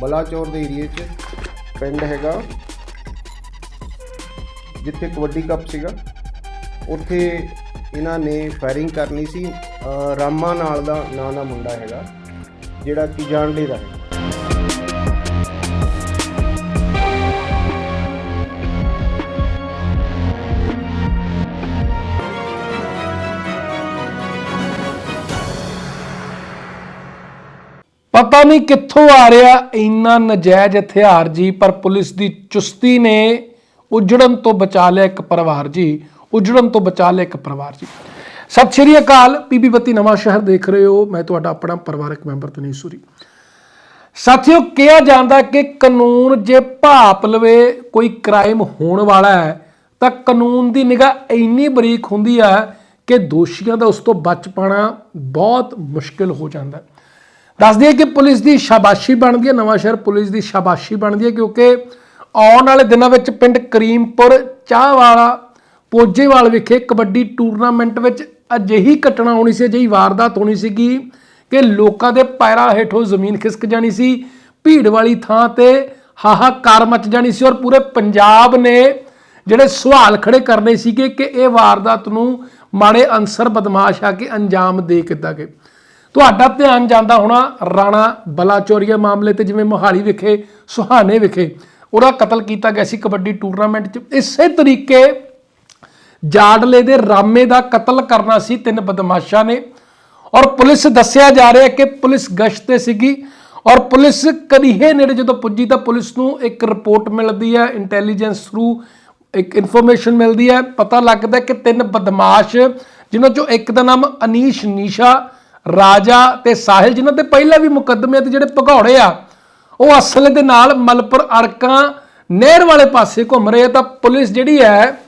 ਬਲਾਚੌਰ ਦੇ ਏਰੀਏ 'ਚ ਪਿੰਡ ਹੈਗਾ, ਜਿੱਥੇ ਕਬੱਡੀ ਕੱਪ ਸੀਗਾ। ਉੱਥੇ ਇਹਨਾਂ ਨੇ ਫਾਇਰਿੰਗ ਕਰਨੀ ਸੀ। ਰਾਮਾ ਨਾਲ ਦਾ ਨਾਂ ਦਾ ਮੁੰਡਾ ਹੈਗਾ, ਜਿਹੜਾ ਕਿ ਜਾਣਦੇ ਦਾ ਹੈ। ਪਤਾ ਨਹੀਂ ਕਿੱਥੋਂ ਆ ਰਿਹਾ ਇੰਨਾ ਨਜਾਇਜ਼ ਹਥਿਆਰ ਜੀ, ਪਰ ਪੁਲਿਸ ਦੀ ਚੁਸਤੀ ਨੇ ਉਜੜਨ ਤੋਂ ਬਚਾ ਲਿਆ ਇੱਕ ਪਰਿਵਾਰ ਜੀ, ਉਜੜਨ ਤੋਂ ਬਚਾ ਲਿਆ ਇੱਕ ਪਰਿਵਾਰ ਜੀ। ਸਤਿ ਸ਼੍ਰੀ ਅਕਾਲ ਪੀਬੀ ਬੱਤੀ ਨਵਾਂ ਸ਼ਹਿਰ ਦੇਖ ਰਹੇ ਹੋ। ਮੈਂ ਤੁਹਾਡਾ ਆਪਣਾ ਪਰਿਵਾਰਕ ਮੈਂਬਰ ਤਨੀਸ਼ ਸੂਰੀ। ਸਾਥੀਓ, ਕਿਹਾ ਜਾਂਦਾ ਕਿ ਕਾਨੂੰਨ ਜੇ ਭਾਪ ਲਵੇ, ਕੋਈ ਕ੍ਰਾਈਮ ਹੋਣ ਵਾਲਾ ਹੈ, ਤਾਂ ਕਾਨੂੰਨ ਦੀ ਨਿਗਾਹ ਇੰਨੀ ਬਰੀਕ ਹੁੰਦੀ ਹੈ ਕਿ ਦੋਸ਼ੀਆਂ ਦਾ ਉਸ ਤੋਂ ਬਚ ਪਾਣਾ ਬਹੁਤ ਮੁਸ਼ਕਿਲ ਹੋ ਜਾਂਦਾ ਹੈ। ਦੱਸ ਦਈਏ ਕਿ ਪੁਲਿਸ ਦੀ ਸ਼ਾਬਾਸ਼ੀ ਬਣਦੀ ਹੈ, ਨਵਾਂ ਸ਼ਹਿਰ ਪੁਲਿਸ ਦੀ ਸ਼ਾਬਾਸ਼ੀ ਬਣਦੀ ਹੈ ਕਿਉਂਕਿ ਆਉਣ ਵਾਲੇ ਦਿਨਾਂ ਵਿੱਚ ਪਿੰਡ ਕਰੀਮਪੁਰ, ਚਾਹਵਾਲਾ, ਪੋਜੇਵਾਲ ਵਿਖੇ ਕਬੱਡੀ ਟੂਰਨਾਮੈਂਟ ਵਿੱਚ ਅਜਿਹੀ ਘਟਨਾ ਹੋਣੀ ਸੀ, ਅਜਿਹੀ ਵਾਰਦਾਤ ਹੋਣੀ ਸੀਗੀ ਕਿ ਲੋਕਾਂ ਦੇ ਪੈਰਾਂ ਹੇਠੋਂ ਜ਼ਮੀਨ ਖਿਸਕ ਜਾਣੀ ਸੀ, ਭੀੜ ਵਾਲੀ ਥਾਂ ਤੇ ਹਾਹਾਕਾਰ ਮਚ ਜਾਣੀ ਸੀ ਔਰ ਪੂਰੇ ਪੰਜਾਬ ਨੇ ਜਿਹੜੇ ਸਵਾਲ ਖੜੇ ਕਰਨੇ ਸੀਗੇ ਕਿ ਇਹ ਵਾਰਦਾਤ ਨੂੰ ਮਾੜੇ ਅਨਸਰ ਬਦਮਾਸ਼ ਆ ਕੇ ਅੰਜਾਮ ਦੇ ਕਿੱਦਾਂ ਗਏ। ਤੁਹਾਡਾ ਧਿਆਨ ਜਾਂਦਾ ਹੋਣਾ ਰਾਣਾ ਬਲਾਚੌਰੀਆ ਮਾਮਲੇ ਤੇ, ਜਿਵੇਂ ਮੋਹਾਲੀ ਵਿਖੇ ਸੁਹਾਣੇ ਵਿਖੇ। ਉਹਦਾ ਕਤਲ ਕੀਤਾ ਗਿਆ ਸੀ ਕਬੱਡੀ ਟੂਰਨਾਮੈਂਟ 'ਚ। ਇਸੇ ਤਰੀਕੇ ਜਾੜਲੇ ਦੇ ਰਾਮੇ ਦਾ ਕਤਲ ਕਰਨਾ ਸੀ ਤਿੰਨ ਬਦਮਾਸ਼ਾਂ ਨੇ। ਔਰ ਪੁਲਿਸ ਦੱਸਿਆ ਜਾ ਰਿਹਾ ਕਿ ਪੁਲਿਸ ਗਸ਼ਤ ਤੇ ਸੀਗੀ। ਔਰ ਪੁਲਿਸ ਕਰੀਹੇ ਨੇੜੇ ਜਦੋਂ ਪੁੱਜੀ ਤਾਂ ਪੁਲਿਸ ਨੂੰ ਇੱਕ ਰਿਪੋਰਟ ਮਿਲਦੀ ਹੈ, ਇੰਟੈਲੀਜੈਂਸ ਥਰੂ ਇੱਕ ਇਨਫੋਰਮੇਸ਼ਨ ਮਿਲਦੀ ਹੈ। ਪਤਾ ਲੱਗਦਾ ਕਿ ਤਿੰਨ ਬਦਮਾਸ਼, ਜਿਨ੍ਹਾਂ ਚੋਂ ਇੱਕ ਦਾ ਨਾਮ ਅਨੀਸ਼ ਨੀਸ਼ਾ ਰਾਜਾ ਤੇ ਸਾਹਿਲ, ਜਿਨ੍ਹਾਂ ਤੇ ਪਹਿਲਾਂ ਵੀ ਮੁਕੱਦਮੇ ਤੇ ਜਿਹੜੇ ਭਗੌੜੇ ਆ, ਉਹ ਅਸਲ ਦੇ ਨਾਲ ਮਲਪੁਰ ਅੜਕਾਂ ਨਹਿਰ ਵਾਲੇ ਪਾਸੇ ਘੁੰਮ ਰਹੇ ਆ। ਤਾਂ ਪੁਲਿਸ ਜਿਹੜੀ ਹੈ,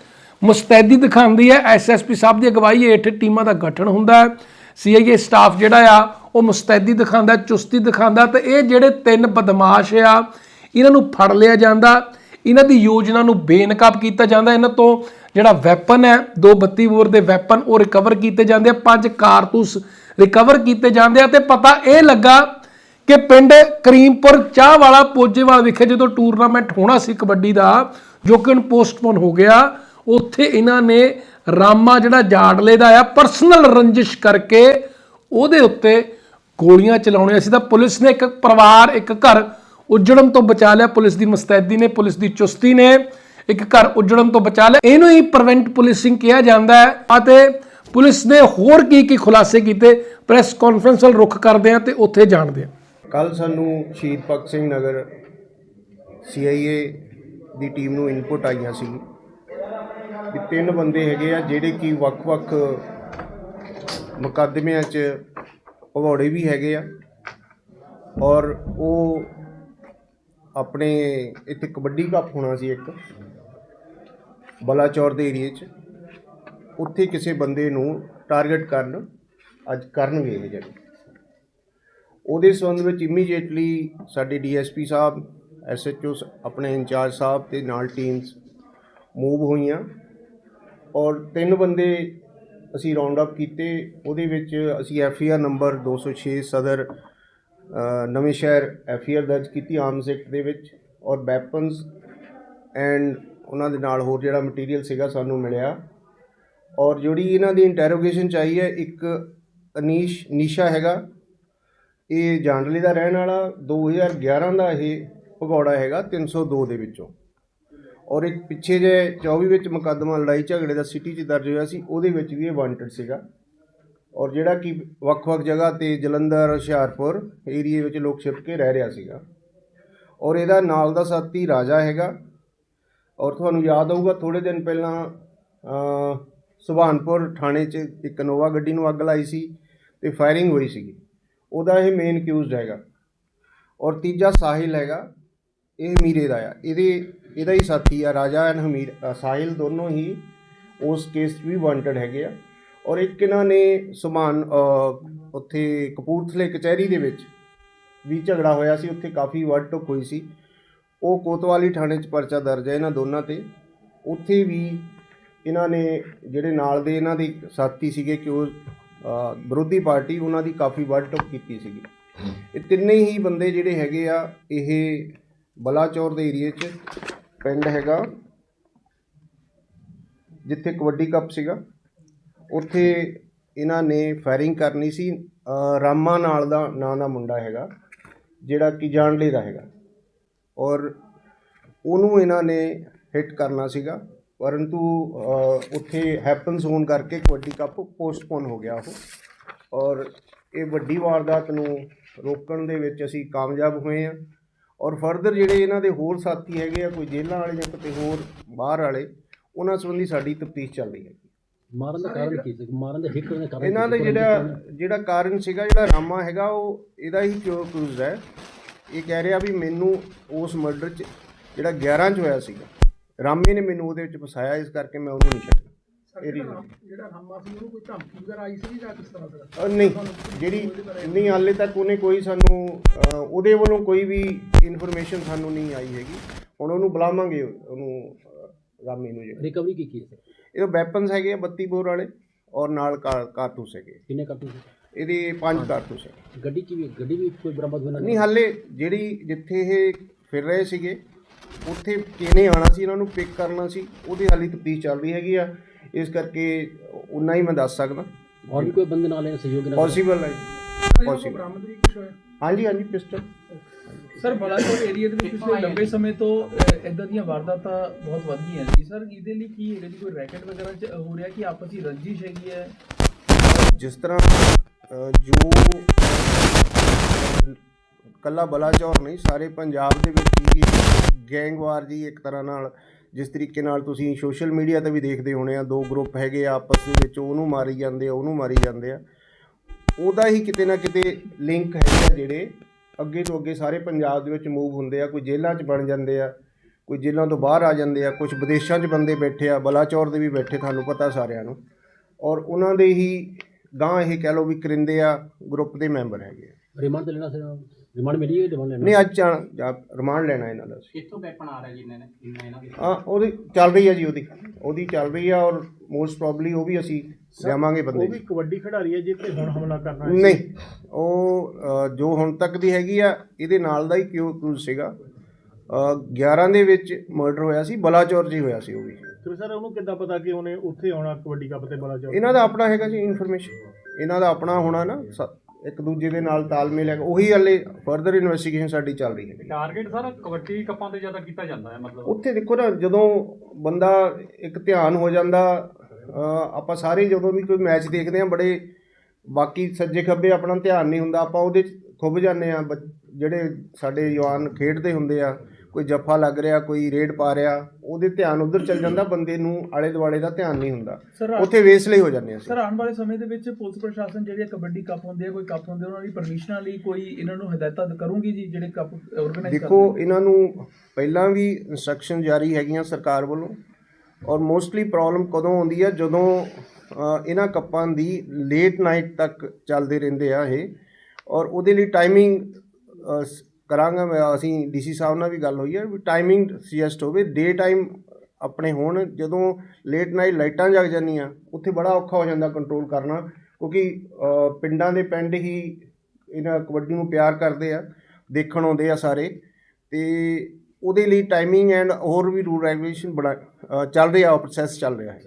ਮੁਸਤੈਦੀ ਦਿਖਾਉਂਦੀ ਹੈ। ਐਸਐਸਪੀ ਸਾਹਿਬ ਦੀ ਅਗਵਾਈ ਹੇਠ ਟੀਮਾਂ ਦਾ ਗਠਨ ਹੁੰਦਾ ਹੈ। ਸੀਆਈਏ ਸਟਾਫ ਜਿਹੜਾ ਆ, ਉਹ ਮੁਸਤੈਦੀ ਦਿਖਾਉਂਦਾ ਚੁਸਤੀ ਦਿਖਾਉਂਦਾ ਤੇ ਇਹ ਜਿਹੜੇ ਤਿੰਨ ਬਦਮਾਸ਼ ਆ, ਇਹਨਾਂ ਨੂੰ ਫੜ ਲਿਆ ਜਾਂਦਾ। ਇਹਨਾਂ ਦੀ ਯੋਜਨਾ ਨੂੰ ਬੇਨਕਾਬ ਕੀਤਾ ਜਾਂਦਾ। ਇਹਨਾਂ ਤੋਂ ਜਿਹੜਾ ਵੈਪਨ ਹੈ, ਦੋ 32 ਬੋਰ ਦੇ ਵੈਪਨ ਉਹ ਰਿਕਵਰ ਕੀਤੇ ਜਾਂਦੇ ਆ। ਪੰਜ ਕਾਰਤੂਸ ਰਿਕਵਰ ਕੀਤੇ ਜਾਂਦੇ ਆ ਤੇ ਪਤਾ ਇਹ ਲੱਗਾ ਕਿ ਪਿੰਡ ਕਰੀਮਪੁਰ ਚਾਹ ਵਾਲਾ ਪੋਜੇਵਾਲ ਵਿਖੇ ਜਦੋਂ ਟੂਰਨਾਮੈਂਟ ਹੋਣਾ ਸੀ ਕਬੱਡੀ ਦਾ, ਜੋ ਕਿ ਹੁਣ ਪੋਸਟਪੋਨ ਹੋ ਗਿਆ, ਉੱਥੇ ਇਹਨਾਂ ਨੇ ਰਾਮਾ ਜਿਹੜਾ ਜਾੜਲੇ ਦਾ ਆ, ਪਰਸਨਲ ਰੰਜਿਸ਼ ਕਰਕੇ ਉਹਦੇ ਉੱਤੇ ਗੋਲੀਆਂ ਚਲਾਉਣੀਆਂ ਸੀ। ਤਾਂ ਪੁਲਿਸ ਨੇ ਇੱਕ ਪਰਿਵਾਰ, ਇੱਕ ਘਰ ਉਜੜਨ ਤੋਂ ਬਚਾ ਲਿਆ। ਪੁਲਿਸ ਦੀ ਮੁਸਤੈਦੀ ਨੇ, ਪੁਲਿਸ ਦੀ ਚੁਸਤੀ ਨੇ, ਇੱਕ ਘਰ ਉਜੜਨ ਤੋਂ ਬਚਾ ਲਿਆ। ਇਹਨੂੰ ਹੀ ਪ੍ਰੀਵੈਂਟ ਪੁਲਿਸਿੰਗ ਕਿਹਾ ਜਾਂਦਾ ਹੈ ਅਤੇ ਪੁਲਿਸ ਨੇ ਹੋਰ ਕੀ ਕੀ ਖੁਲਾਸੇ ਕੀਤੇ, ਪ੍ਰੈਸ ਕਾਨਫਰੰਸ ਵੱਲ ਰੁਖ ਕਰਦੇ ਆ ਤੇ ਉੱਥੇ ਜਾਣਦੇ ਆ। ਕੱਲ ਸਾਨੂੰ ਸ਼ਹੀਦ ਭਗਤ ਸਿੰਘ ਨਗਰ ਸੀਆਈਏ ਦੀ ਟੀਮ ਨੂੰ ਇਨਪੁਟ ਆਈਆਂ ਸੀ ਕਿ ਤਿੰਨ ਬੰਦੇ ਹੈਗੇ ਆ ਜਿਹੜੇ ਕਿ ਵੱਖ-ਵੱਖ ਮੁਕੱਦਮਿਆਂ 'ਚ ਭਗੌੜੇ ਵੀ ਹੈਗੇ ਆ ਔਰ ਉਹ ਆਪਣੇ ਇੱਥੇ ਕਬੱਡੀ ਕੱਪ ਹੋਣਾ ਸੀ ਇੱਕ, ਬਲਾਚੌਰ ਦੇ ਏਰੀਏ 'ਚ। ਉੱਥੇ ਕਿਸੇ ਬੰਦੇ ਨੂੰ ਟਾਰਗੇਟ ਕਰਨ ਅੱਜ ਕਰਨਗੇ ਇਹ ਜਿਹੜੇ ਉਹਦੇ ਸੰਬੰਧ ਵਿੱਚ ਇਮੀਡੀਏਟਲੀ ਸਾਡੇ ਡੀਐਸਪੀ ਸਾਹਿਬ, ਐਸਐਚਓ ਆਪਣੇ ਇੰਚਾਰਜ ਸਾਹਿਬ ਤੇ ਨਾਲ ਟੀਮਸ ਮੂਵ ਹੋਈਆਂ ਔਰ ਤਿੰਨ ਬੰਦੇ ਅਸੀਂ ਰਾਉਂਡ ਅਪ ਕੀਤੇ। ਉਹਦੇ ਵਿੱਚ ਅਸੀਂ ਐਫਆਰ ਨੰਬਰ 206 ਸਦਰ ਨਵੇਂ ਸ਼ਹਿਰ ਐਫਆਰ ਦਰਜ ਕੀਤੀ ਆਰਮਸ ਐਕਟ ਦੇ ਵਿੱਚ ਔਰ ਵੈਪਨਸ ਐਂਡ ਉਹਨਾਂ ਦੇ ਨਾਲ ਹੋਰ ਜਿਹੜਾ ਮਟੀਰੀਅਲ ਸੀਗਾ ਸਾਨੂੰ ਮਿਲਿਆ। ਔਰ ਜਿਹੜੀ ਇਹਨਾਂ ਦੀ ਇੰਟਰੋਗੇਸ਼ਨ ਚਾਹੀ ਹੈ, ਇੱਕ ਅਨੀਸ਼ ਨੀਸ਼ਾ ਹੈਗਾ। ਇਹ ਜਾਂਡਲੀ ਦਾ ਰਹਿਣ ਵਾਲਾ 2011 ਦਾ ਇਹ ਭਗੌੜਾ ਹੈਗਾ 302 ਦੇ ਵਿੱਚੋਂ। ਔਰ ਇੱਕ ਪਿੱਛੇ ਜੇ 24 ਵਿੱਚ ਮੁਕੱਦਮਾ ਲੜਾਈ ਝਗੜੇ ਦਾ ਸਿਟੀ 'ਚ ਦਰਜ ਹੋਇਆ ਸੀ, ਉਹਦੇ ਵਿੱਚ ਵੀ ਇਹ ਵਾਂਟਡ ਸੀਗਾ। ਔਰ ਜਿਹੜਾ ਕਿ ਵੱਖ-ਵੱਖ ਜਗ੍ਹਾ ਤੇ ਜਲੰਧਰ, ਹੁਸ਼ਿਆਰਪੁਰ ਏਰੀਏ ਵਿੱਚ ਲੋਕ ਛਿਪ ਕੇ ਰਹਿ ਰਿਹਾ ਸੀਗਾ। ਔਰ ਇਹਦਾ ਨਾਲ ਦਾ ਸਾਥੀ ਰਾਜਾ ਹੈਗਾ। ਔਰ ਤੁਹਾਨੂੰ ਯਾਦ ਆਊਗਾ ਥੋੜੇ ਦਿਨ ਪਹਿਲਾਂ ਸੁਭਾਨਪੁਰ ਥਾਣੇ 'ਚ ਇੱਕ ਨੋਵਾ ਗੱਡੀ ਨੂੰ ਅੱਗ ਲਾਈ ਸੀ ਤੇ ਫਾਇਰਿੰਗ ਹੋਈ ਸੀਗੀ। ਉਹਦਾ ਇਹ ਮੇਨ ਅਕਿਊਜ਼ਡ ਹੈਗਾ। ਔਰ ਤੀਜਾ ਸਾਹਿਲ ਹੈਗਾ, ਇਹ ਮੀਰੇ ਦਾ ਆ। ਇਹਦੇ, ਇਹਦਾ ਹੀ ਸਾਥੀ ਆ, ਰਾਜਾ ਐਂਡ ਹਮੀਰ ਸਾਹਿਲ ਦੋਨੋਂ ਹੀ ਉਸ ਕੇਸ 'ਚ ਵੀ ਵਾਂਟਡ ਹੈਗੇ ਆ। ਔਰ ਇੱਕ ਇਹਨਾਂ ਨੇ ਸਮਾਨ ਉੱਥੇ ਕਪੂਰਥਲੇ ਕਚਹਿਰੀ ਦੇ ਵਿੱਚ ਵੀ ਝਗੜਾ ਹੋਇਆ ਸੀ। ਉੱਥੇ ਕਾਫੀ ਵੱਡ ਟੁੱਕ ਹੋਈ ਸੀ। ਉਹ ਕੋਤਵਾਲੀ ਥਾਣੇ 'ਚ ਪਰਚਾ ਦਰਜ ਹੈ ਇਹਨਾਂ ਦੋਨਾਂ ਤੇ। ਉੱਥੇ ਵੀ ਇਹਨਾਂ ਨੇ ਜਿਹੜੇ ਨਾਲ ਦੇ ਇਹਨਾਂ ਦੇ ਸਾਥੀ ਸੀਗੇ ਕਿ ਉਹ ਵਿਰੋਧੀ ਪਾਰਟੀ ਉਹਨਾਂ ਦੀ ਕਾਫੀ ਵੱਡ ਟੁੱਕ ਕੀਤੀ ਸੀਗੀ। ਇਹ ਤਿੰਨੇ ਹੀ ਬੰਦੇ ਜਿਹੜੇ ਹੈਗੇ ਆ, ਇਹ ਬਲਾਚੌਰ ਦੇ ਏਰੀਏ 'ਚ ਪਿੰਡ ਹੈਗਾ, ਜਿੱਥੇ ਕਬੱਡੀ ਕੱਪ ਸੀਗਾ। ਉੱਥੇ ਇਹਨਾਂ ਨੇ ਫਾਇਰਿੰਗ ਕਰਨੀ ਸੀ। ਰਾਮਾ ਨਾਲ ਦਾ ਨਾਂ ਦਾ ਮੁੰਡਾ ਹੈਗਾ, ਜਿਹੜਾ ਕਿ ਜਾਣਲੇ ਦਾ ਹੈਗਾ। ਔਰ ਉਹਨੂੰ ਇਹਨਾਂ ਨੇ ਹਿੱਟ ਕਰਨਾ ਸੀਗਾ। ਪਰੰਤੂ ਉੱਥੇ ਹੈਪਨਸ ਹੋਣ ਕਰਕੇ ਕਬੱਡੀ ਕੱਪ ਪੋਸਟਪੋਨ ਹੋ ਗਿਆ ਉਹ। ਔਰ ਇਹ ਵੱਡੀ ਵਾਰਦਾਤ ਨੂੰ ਰੋਕਣ ਦੇ ਵਿੱਚ ਅਸੀਂ ਕਾਮਯਾਬ ਹੋਏ ਹਾਂ। ਔਰ ਫਰਦਰ ਜਿਹੜੇ ਇਹਨਾਂ ਦੇ ਹੋਰ ਸਾਥੀ ਹੈਗੇ ਆ ਕੋਈ ਜੇਲ੍ਹਾਂ ਵਾਲੇ ਜਾਂ ਕਿਤੇ ਹੋਰ ਬਾਹਰ ਵਾਲੇ ਉਹਨਾਂ ਸੰਬੰਧੀ ਸਾਡੀ ਤਫਤੀਸ਼ ਚੱਲ ਰਹੀ ਹੈ। ਮਾਰਨ ਦਾ ਕਾਰਨ ਕੀ ਸੀ? ਮਾਰਨ ਦਾ ਕਰਨ ਦਾ ਕਾਰਨ ਇਹਨਾਂ ਦਾ? ਜਿਹੜਾ ਜਿਹੜਾ ਕਾਰਨ ਸੀਗਾ ਜਿਹੜਾ ਰਾਮਾ ਹੈਗਾ ਉਹ ਇਹਦਾ ਹੀ ਕਿਉਂ ਕੂਜ਼ ਹੈ? ਇਹ ਕਹਿ ਰਿਹਾ ਵੀ ਮੈਨੂੰ ਉਸ ਮਰਡਰ 'ਚ ਜਿਹੜਾ 11 'ਚ ਹੋਇਆ ਸੀਗਾ ਰਾਮੇ ਨੇ ਮੈਨੂੰ ਉਹਦੇ ਵਿੱਚ ਫਸਾਇਆ ਇਸ ਕਰਕੇ ਮੈਂ ਉਹਨੂੰ ਨਹੀਂ ਛੱਡਣਾ ਇਹ reason ਹੈ। ਜਿਹੜਾ ਰਾਮਾ ਸੀ ਉਹਨੂੰ ਕੋਈ ਧਮਕੀ ਵਗੈਰਾ ਆਈ ਸੀ ਜਾਂ ਕਿਸ ਤਰ੍ਹਾਂ ਦਾ ਨਹੀਂ। ਜਿਹੜੀ ਨਹੀਂ ਹਾਲੇ ਤੱਕ ਉਹਨੇ ਕੋਈ ਸਾਨੂੰ ਉਹਦੇ ਵੱਲੋਂ ਕੋਈ ਵੀ ਇਨਫੋਰਮੇਸ਼ਨ ਸਾਨੂੰ ਨਹੀਂ ਆਈ ਹੈਗੀ। ਹੁਣ ਉਹਨੂੰ ਬੁਲਾਵਾਂਗੇ ਉਹਨੂੰ ਅ, ਰਾਮੀ ਨੂੰ ਜਿਹੜਾ। ਰਿਕਵਰੀ ਕੀ ਕੀ ਹੈ ਸਰ? ਇਹਦੇ ਵੈਪਨਸ ਹੈਗੇ ਆ 32 ਬੋਰ ਵਾਲੇ ਔਰ ਨਾਲ ਕਾਰ- ਕਾਰਤੂਸ ਹੈਗੇ। ਕਿੰਨੇ ਕਾਰਤੂਸ ਸੀ ਇਹਦੇ ਪੰਜ ਕਾਰਤੂਸ ਹੈ ਗੱਡੀ ਚ ਵੀ ਗੱਡੀ ਵੀ ਕੋਈ ਬਰਾਮਦ ਹੋਣਾ ਨਹੀਂ ਹਾਲੇ ਜਿਹੜੀ ਜਿੱਥੇ ਇਹ ਫਿਰ ਰਹੇ ਸੀਗੇ ਉੱਥੇ ਕਿਹਨੇ ਆਣਾ ਸੀ ਇਹਨਾਂ ਨੂੰ ਪਿਕ ਕਰਨਾ ਸੀ ਉਹਦੀ ਹਾਲੀ ਤਫਤੀਸ਼ ਚੱਲ ਰਹੀ ਹੈਗੀ ਆ। ਇਸ ਕਰਕੇ ਉਨਾ ਹੀ ਮੈਂ ਦੱਸ ਸਕਦਾ। ਔਰ ਵੀ ਕੋਈ ਬੰਦੇ ਨਾਲ ਹੈ ਸਹਿਯੋਗ ਨਾਲ ਪੋਸੀਬਲ ਹੈ। ਪੋਸੀਬਲ ਬਰਾਮਦ ਵੀ ਕੁਝ ਹੋਇਆ? ਹਾਂਜੀ ਹਾਂਜੀ ਪਿਸਟਲ। ਸਰ ਬਲਾਚੌਰ ਏਰੀਆ ਦੇ ਵਿੱਚ ਪਿਛਲੇ ਲੰਬੇ ਸਮੇਂ ਤੋਂ ਇਦਾਂ ਦੀਆਂ ਵਾਰਦਾਤਾਂ ਬਹੁਤ ਵੱਧ ਗਈਆਂ ਜੀ। ਸਰ ਇਹਦੇ ਲਈ ਕੀ ਜੀ ਕੋਈ ਰੈਕਟ ਵਗੈਰਾ ਚ ਹੋ ਰਿਹਾ ਕਿ ਆਪਸ ਵਿੱਚ ਰੰਜਿਸ਼ ਹੈਗੀ ਹੈ? ਜਿਸ ਤਰ੍ਹਾਂ ਜੋ ਕੱਲਾ ਬਲਾਚੌਰ ਨਹੀਂ, ਸਾਰੇ ਪੰਜਾਬ ਦੇ ਵਿੱਚ ਹੀ ਗੈਂਗਵਾਰ ਜੀ ਇੱਕ ਤਰ੍ਹਾਂ ਨਾਲ। ਜਿਸ ਤਰੀਕੇ ਨਾਲ ਤੁਸੀਂ ਸੋਸ਼ਲ ਮੀਡੀਆ ਤੇ ਵੀ ਦੇਖਦੇ ਹੋਣੇ ਆ, ਦੋ ਗਰੁੱਪ ਹੈਗੇ ਆ ਆਪਸ ਦੇ ਵਿੱਚ, ਉਹਨੂੰ ਮਾਰੀ ਜਾਂਦੇ ਆ, ਉਹਨੂੰ ਮਾਰੀ ਜਾਂਦੇ ਆ। ਉਹਦਾ ਹੀ ਕਿਤੇ ਨਾ ਕਿਤੇ ਲਿੰਕ ਹੈਗੇ ਆ ਜਿਹੜੇ ਅੱਗੇ ਤੋਂ ਅੱਗੇ ਸਾਰੇ ਪੰਜਾਬ ਦੇ ਵਿੱਚ ਮੂਵ ਹੁੰਦੇ ਆ, ਕੋਈ ਜੇਲ੍ਹਾਂ 'ਚ ਬਣ ਜਾਂਦੇ ਆ, ਕੋਈ ਜੇਲ੍ਹਾਂ ਤੋਂ ਬਾਹਰ ਆ ਜਾਂਦੇ ਆ ਕੁਝ ਵਿਦੇਸ਼ਾਂ 'ਚ ਬੰਦੇ ਬੈਠੇ ਆ ਬਲਾਚੌਰ ਦੇ ਵੀ ਬੈਠੇ, ਤੁਹਾਨੂੰ ਪਤਾ ਸਾਰਿਆਂ ਨੂੰ। ਔਰ ਉਹਨਾਂ ਦੇ ਹੀ ਗਾਂ ਇਹ ਕਹਿ ਲਓ ਵੀ ਕਰਿੰਦੇ ਆ ਗਰੁੱਪ ਦੇ ਮੈਂਬਰ ਹੈਗੇ ਆ। ਰਿਮਾਂਡ ਲੈਣਾ ਸਰ ਰਿਮਾਂਡ ਮਿਲੀ ਹੈ ਰਿਮਾਂਡ ਲੈਣਾ? ਨਹੀਂ ਅੱਜ ਜਾਂ- ਜਾਂ ਰਿਮਾਂਡ ਲੈਣਾ ਇਹਨਾਂ ਦਾ ਅਸੀਂ। ਕਿੱਥੋਂ ਵੈਪਨ ਆ ਰਿਹਾ ਜੀ ਇਹਨਾਂ ਨੇ? ਇਹਨਾਂ ਇਹਨਾਂ ਦੇ? ਹਾਂ ਉਹਦੀ ਚੱਲ ਰਹੀ ਹੈ ਜੀ ਉਹਦੀ। ਉਹਦੀ ਚੱਲ ਰਹੀ ਆ ਔਰ ਮੋਸਟ ਪ੍ਰੋਬਬਲੀ ਉਹ ਵੀ ਅਸੀਂ ਲਿਆਵਾਂਗੇ ਬੰਦੇ ਉਹ ਵੀ ਕਬੱਡੀ ਖਿਡਾਰੀ ਹੈ ਜਿੱਤੇ ਹੁਣ ਹਮਲਾ ਕਰਨਾ ਹੈ। ਨਹੀਂ ਉਹ ਅ, ਜੋ ਹੁਣ ਤੱਕ ਦੀ ਹੈਗੀ ਆ ਇਹਦੇ ਨਾਲ ਦਾ ਹੀ ਕਿਉਂ ਕੂਜ਼ ਸੀਗਾ? ਅ, 11 ਦੇ ਵਿੱਚ ਮਰਡਰ ਹੋਇਆ ਸੀ ਬਲਾਚੌਰ ਜੀ ਹੋਇਆ ਸੀ ਉਹ ਵੀ। ਤੇ ਸਰ ਉਹਨੂੰ ਕਿੱਦਾਂ ਪਤਾ ਕਿ ਉਹਨੇ ਉੱਥੇ ਆਉਣਾ ਕਬੱਡੀ ਕੱਪ ਤੇ ਬਲਾ ਚੌਕ ਇਹਨਾਂ ਦਾ ਆਪਣਾ ਹੈਗਾ ਜੀ ਇਨਫੋਰਮੇਸ਼ਨ ਇਹਨਾਂ ਦਾ ਆਪਣਾ ਹੋਣਾ ਨਾ ਸ- ਇੱਕ ਦੂਜੇ ਦੇ ਨਾਲ ਤਾਲਮੇਲ ਹੈਗਾ ਉਹੀ ਹਾਲੇ ਫਰਦਰ ਇਨਵੈਸਟੀਗੇਸ਼ਨ ਸਾਡੀ ਚੱਲ ਰਹੀ ਹੈ। ਟਾਰਗੇਟ ਸਰ ਕਬੱਡੀ ਕੱਪਾਂ ਤੇ ਜ਼ਿਆਦਾ ਕੀਤਾ ਜਾਂਦਾ ਹੈ ਮਤਲਬ? ਉੱਥੇ ਦੇਖੋ ਨਾ ਜਦੋਂ ਬੰਦਾ ਇੱਕ ਧਿਆਨ ਹੋ ਜਾਂਦਾ ਆਪਾਂ ਸਾਰੇ ਜਦੋਂ ਵੀ ਕੋਈ ਮੈਚ ਦੇਖਦੇ ਆ ਬੜੇ ਬਾਕੀ ਸੱਜੇ ਖੱਬੇ ਆਪਣਾ ਧਿਆਨ ਨਹੀਂ ਹੁੰਦਾ ਆਪਾਂ ਉਹਦੇ 'ਚ ਖੁੱਭ ਜਾਂਦੇ ਆ ਜਿਹੜੇ ਸਾਡੇ ਜਵਾਨ ਖੇਡਦੇ ਹੁੰਦੇ ਆ ਕੋਈ ਜੱਫਾ ਲੱਗ ਰਿਹਾ ਕੋਈ ਰੇਡ ਪਾ ਰਿਹਾ ਉਹਦੇ ਧਿਆਨ ਉਧਰ ਚੱਲ ਜਾਂਦਾ ਬੰਦੇ ਨੂੰ ਆਲੇ ਦੁਆਲੇ ਦਾ ਧਿਆਨ ਨਹੀਂ ਹੁੰਦਾ। ਉੱਥੇ ਵੇਸਲੇ ਹੋ ਜਾਂਦੇ ਆ ਸਰ ਆਉਣ ਵਾਲੇ ਸਮੇਂ ਦੇ ਵਿੱਚ ਪੁਲਿਸ ਪ੍ਰਸ਼ਾਸਨ ਜਿਹੜੇ ਕਬੱਡੀ ਕੱਪ ਹੁੰਦੇ ਆ ਕੋਈ ਕੱਪ ਹੁੰਦੇ ਉਹਨਾਂ ਦੀ ਪਰਮਿਸ਼ਨਾਂ ਲਈ ਕੋਈ ਇਹਨਾਂ ਨੂੰ ਹਦਾਇਤਾਂ ਕਰੂੰਗੀ ਜੀ ਜਿਹੜੇ ਕੱਪ ਆਰਗੇਨਾਈਜ਼ ਦੇਖੋ ਇਹਨਾਂ ਨੂੰ ਪਹਿਲਾਂ ਵੀ ਇਨਸਟਰਕਸ਼ਨ ਜਾਰੀ ਹੈਗੀਆਂ ਸਰਕਾਰ ਵੱਲੋਂ ਔਰ ਮੋਸਟਲੀ ਪ੍ਰੋਬਲਮ ਕਦੋਂ ਆਉਂਦੀ ਆ? ਜਦੋਂ ਇਹਨਾਂ ਕੱਪਾਂ ਦੀ ਲੇਟ ਨਾਈਟ ਤੱਕ ਚੱਲਦੇ ਰਹਿੰਦੇ ਆ ਇਹ ਔਰ ਉਹਦੇ ਲਈ ਟਾਈਮਿੰਗ ਕਰਾਂਗਾ ਮੈਂ, ਅਸੀਂ ਡੀਸੀ ਸਾਹਿਬ ਨਾਲ ਵੀ ਗੱਲ ਹੋਈ ਹੈ, ਵੀ ਟਾਈਮਿੰਗ ਸੁਜੈਸਟ ਹੋਵੇ ਡੇ ਟਾਈਮ ਆਪਣੇ ਹੋਣ, ਜਦੋਂ ਲੇਟ ਨਾਈਟ ਲਾਈਟਾਂ ਜਗ ਜਾਂਦੀਆਂ, ਉੱਥੇ ਬੜਾ ਔਖਾ ਹੋ ਜਾਂਦਾ ਕੰਟਰੋਲ ਕਰਨਾ, ਕਿਉਂਕਿ ਪਿੰਡਾਂ ਦੇ ਪਿੰਡ ਹੀ ਇਹਨਾਂ ਕਬੱਡੀ ਨੂੰ ਪਿਆਰ ਕਰਦੇ ਆ, ਦੇਖਣ ਆਉਂਦੇ ਆ ਸਾਰੇ, ਤੇ ਉਹਦੇ ਲਈ ਟਾਈਮਿੰਗ ਐਂਡ ਹੋਰ ਵੀ ਰੂਲ ਰੈਗੂਲੇਸ਼ਨ ਬੜਾ ਚੱਲ ਰਿਹਾ ਪ੍ਰੋਸੈਸ ਚੱਲ ਰਿਹਾ ਹੈ।